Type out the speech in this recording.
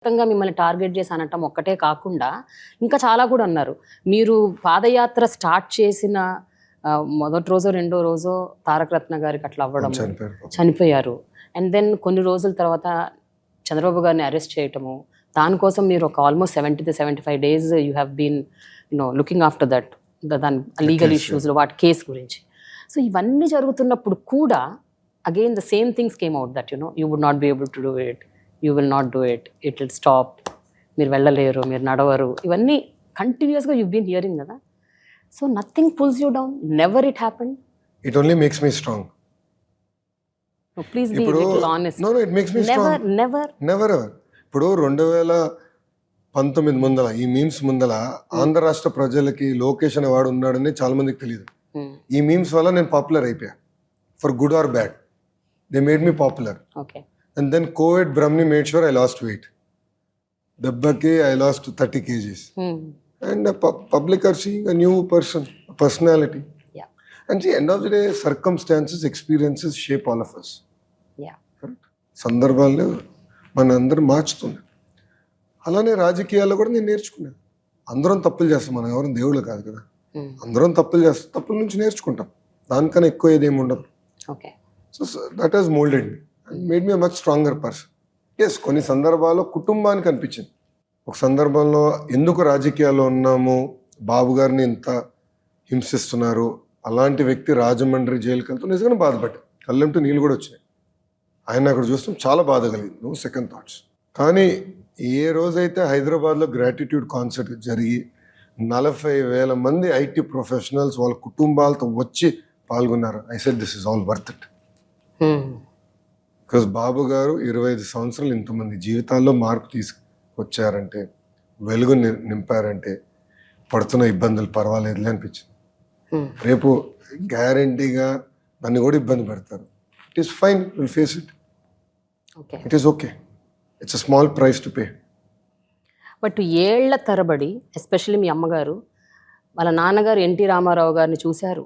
మొత్తంగా మిమ్మల్ని టార్గెట్ చేసి అనటం ఒక్కటే కాకుండా ఇంకా చాలా కూడా అన్నారు. మీరు పాదయాత్ర స్టార్ట్ చేసిన మొదటి రోజు రెండో రోజు తారక రత్న గారికి అట్లా అవ్వడం చనిపోయారు అండ్ దెన్ కొన్ని రోజుల తర్వాత చంద్రబాబు గారిని అరెస్ట్ చేయటము దానికోసం మీరు ఒక almost seventy two seventy five days you have been you know looking after that దాని లీగల్ case, ఇష్యూస్ వాటి కేసు గురించి. సో ఇవన్నీ జరుగుతున్నప్పుడు కూడా again the same things came out that you know you would not be able to do it you will not do it. It will stop. మీరు వెళ్ళలేరు మీరు నడవరు. ఇవన్నీ కంటిన్యూస్గా యూ బీన్ హియరింగ్ కదా. So nothing pulls you down never it happen it only makes me strong please be ఇప్పుడు little honest no no it makes me never strong never ఇప్పుడు రెండు వేల పంతొమ్మిది ముందల ఈ మీమ్స్ ముందల ఆంధ్ర రాష్ట్ర ప్రజలకి లోకేష్ అనే వాడు ఉన్నాడని చాలా మందికి తెలియదు ఈ మీమ్స్ వల్ల నేను పాపులర్ అయిపోయా. For good or bad they made me popular okay and then Covid బ్రహ్ని made sure I lost weight దెబ్బకి I lost thirty kgs and public are seeing a new person personality and see end of the day circumstances experiences shape all of us సందర్భాలు మన అందరూ మార్చుతుంది అలానే రాజకీయాల్లో కూడా నేను నేర్చుకున్నాను అందరం తప్పులు చేస్తాం మనం ఎవరు దేవుళ్ళు కాదు కదా అందరం తప్పులు చేస్తాం తప్పుల నుంచి నేర్చుకుంటాం దానికన్నా ఎక్కువ ఏదేమి ఉండదు so that has moulded me and made me much stronger person yes కొన్ని సందర్భాల్లో కుటుంబానికి అనిపించింది. ఒక సందర్భంలో ఎందుకు రాజకీయాల్లో ఉన్నాము? బాబు గారిని ఇంత హింసిస్తున్నారు. అలాంటి వ్యక్తి రాజమండ్రి జైలుకి వెళ్తూ నిజంగా బాధపడ్డా కళ్ళెంటూ నీళ్ళు కూడా వచ్చినాయి. ఆయన అక్కడ చూస్తాం చాలా బాధ కలిగింది. నో సెకండ్ థాట్స్ కానీ ఏ రోజైతే హైదరాబాద్లో గ్రాటిట్యూడ్ కాన్సర్ట్ జరిగి నలభై వేల మంది ఐటీ ప్రొఫెషనల్స్ వాళ్ళ కుటుంబాలతో వచ్చి పాల్గొన్నారు I set this is all worth it because Babu garu ఇరవై ఐదు సంవత్సరాలు ఇంతమంది జీవితాల్లో మార్పు తీసుకొచ్చారంటే వెలుగు ని- నింపారంటే పడుతున్న ఇబ్బందులు పర్వాలేదులే అనిపించింది. రేపు గ్యారంటీగా నన్ను కూడా ఇబ్బంది పెడతారు. It is fine will face it okay. It is okay it's a small price to pay but ఏళ్ళ తరబడి ఎస్పెషల్లీ మీ అమ్మగారు వాళ్ళ నాన్నగారు ఎన్టీ రామారావు గారిని చూశారు.